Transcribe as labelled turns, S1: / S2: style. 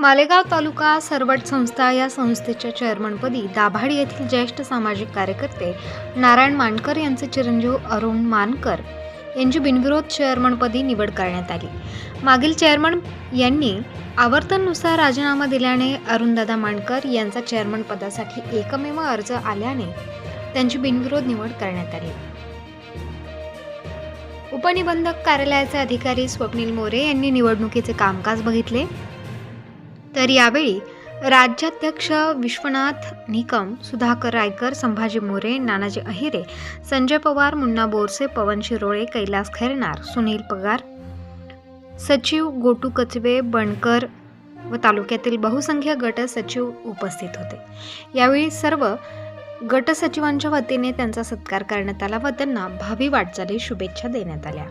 S1: मालेगाव तालुका सरवट संस्था या संस्थेच्या चेअरमनपदी दाभाडी येथील ज्येष्ठ सामाजिक कार्यकर्ते नारायण मानकर यांचे चिरंजीव अरुण मानकर यांची बिनविरोध चेअरमनपदी निवड करण्यात आली. मागील चेअरमन यांनी आवर्तननुसार राजीनामा दिल्याने अरुणदादा मानकर यांचा चेअरमन पदासाठी एकमेव अर्ज आल्याने त्यांची बिनविरोध निवड करण्यात आली. उपनिबंधक कार्यालयाचे अधिकारी स्वप्नील मोरे यांनी निवडणुकीचे कामकाज बघितले. तर यावेळी राज्याध्यक्ष विश्वनाथ निकम सुधाकर रायकर संभाजी मोरे नानाजी अहिरे संजय पवार मुन्ना बोरसे पवन शिरोळे कैलास खैरनार सुनील पगार सचिव गोटू कचवे बणकर व तालुक्यातील बहुसंख्य गट सचिव उपस्थित होते. यावेळी सर्व गट सचिवांच्या वतीने त्यांचा सत्कार करण्यात आला व त्यांना भावी वाटचाली शुभेच्छा देण्यात आल्या.